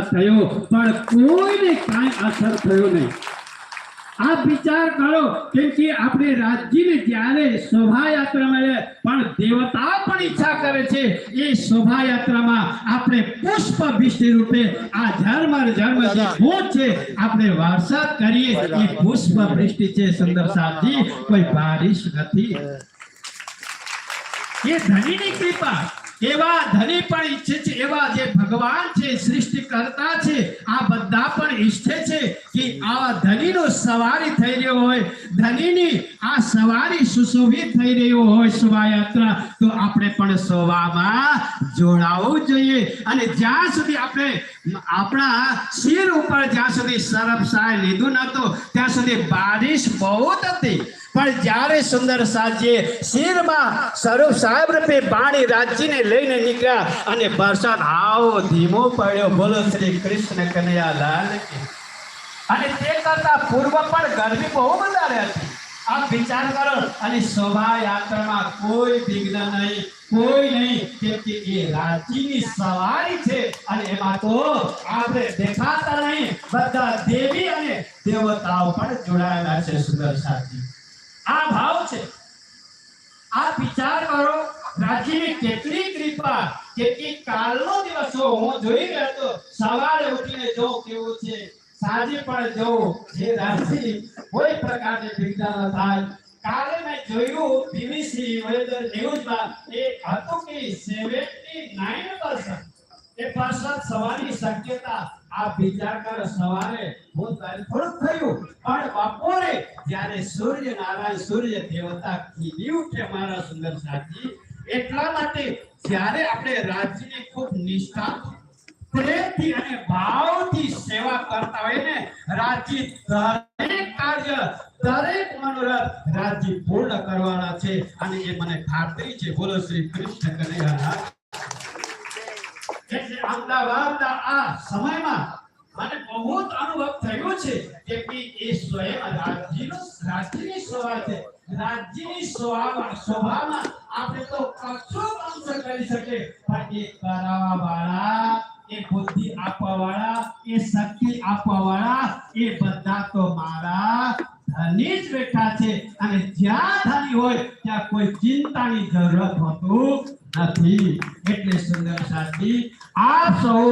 થયો. પણ કોઈને કાંઈ અસર થયો નહીં. આ વિચાર કરો કેમ કે આપણે રાજ્યને જ્યારે શોભાયાત્રામાં પણ દેવતા પણ ઈચ્છા કરે છે એ શોભાયાત્રામાં આપણે પુષ્પ વૃષ્ટિ રૂપે આ જે ભૂત છે આપણે વારસાદ કરીએ. એ પુષ્પ વૃષ્ટિ છે સુંદર સાથી કોઈ બારિશ નથી. એ ધણીની કૃપા. એવા ધની પણ ઈચ્છે છે, એવા જે ભગવાન છે, સૃષ્ટિકર્તા છે, આ બધા પણ ઈચ્છે છે કે આ ધનીનો સવારી થઈ રહ્યો હોય ધનીની આ સવારી સુશોભિત થઈ રહ્યો હોય શોભાયાત્રા, તો આપણે પણ શોભામાં જોડાવવું જોઈએ અને જ્યાં સુધી આપણે, આપણા શિર ઉપર જ્યાં સુધી સરફ લીધું હતું, ત્યાં સુધી બારિશ બહુ હતી પણ જ્યારે સુંદર સાજીએ શિરમાં સ્વરૂપ સાહેબ રૂપે પાણી રાજ્યને લઈને નીકળ્યા અને વરસાદ આવો ધીમો પડ્યો, બોલો શ્રી કૃષ્ણ કનૈયા લાલ. અને તે કરતા પૂર્વ પણ ગરમી બહુ વધારે હતી. આપ વિચાર કરો, અને શોભાયાત્રામાં કોઈ વિઘ્ન નહીં, કોઈ નહીં, કેમ કે એ રાજીની સવારી છે. અને એમાં તો આપણે દેખાતા નહીં, બધા દેવી અને દેવતાઓ પણ જોડાયેલા છે, સુંદર સાથી આ ભાવ છે. આ વિચાર કરો, રાજીની કેટલી કૃપા કેટલી કાલનો દિવસ હું જોઈ રહ્યો સવારે ઉઠીને જો કેવું છે સાંજે પણ જો જે રાશિ કોઈ પ્રકારની વિઘ્ન ન થાય, કાલે મેં જોયું બીબીસી વેધર ન્યૂઝમાં એ હતું કે 79% એ પાછળ સવારની શક્યતા આ વિચાર કરો સવારે બહુ થોડુંક થયું. પણ બપોરે જ્યારે સૂર્ય નારાયણ સૂર્ય દેવતા ખીલી ઉઠે મારા સુંદર સાથી એટલા માટે જ્યારે આપણે રાજ્યની ખૂબ નિષ્ઠા પ્રેમથી અને ભાવથી સેવા કરતા હોય ને, રાજી દરેક કાર્ય, દરેક મનોરથ રાજી પૂર્ણ કરવાના છે. અને એ મને ખાતરી છે, બોલો શ્રી કૃષ્ણ કનૈયા એટલે અમદાવાદના આ સમયમાં મને બહુ અનુભવ થયો છે કે એ સ્વયં રાજ્યનો રાજ્યની સ્વભાવ છે. રાજ્યની સ્વભાવ સ્વભાવમાં આપણે તો કશું અંશ કરી શકે પણ એ કરાવવા વાળા બુદ્ધિ આપવા વાળા એ શક્તિ આપવા વાળા એ બધા તો મારા ધની જ બેઠા છે. અને જ્યાં ધની હોય, ત્યાં કોઈ ચિંતાની જરૂરત હોતું નથી એટલે સુંદર સાથી આપ સૌ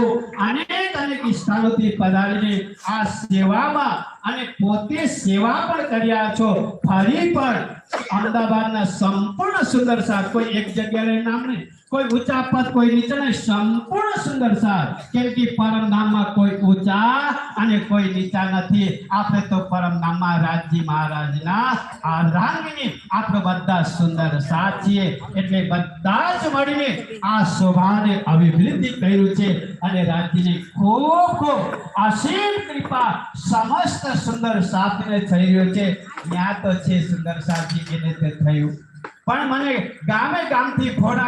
અનેક અનેક સ્થળોથી પધારીને આ સેવામાં અને પોતે સેવા પણ કર્યા છો. ફરી પણ અમદાવાદના સંપૂર્ણ સુંદર સાથ કોઈ એક જગ્યાએ નામ નહીં, કોઈ ઊંચા પદ, કોઈ નીચે સંપૂર્ણ સુંદર સાથ કેમ કે પરમધામમાં કોઈ ઊંચા અને કોઈ નીચા નથી. આપણે તો પરમધામમાં રાજજી મહારાજના આરાંગની આપણે બધા સુંદર સાથ છીએ. એટલે બધા જ મળીને આ શોભાને અભિવૃદ્ધિ કર્યું છે અને રાજ્યની ખૂબ ખૂબ અસીમ કૃપા, સમસ્ત સુંદર સાથને થઈ રહ્યો છે. ત્યાં તો છે સુંદર સાથી એને તે થયું. પણ મને ગામે ગામથી ફોન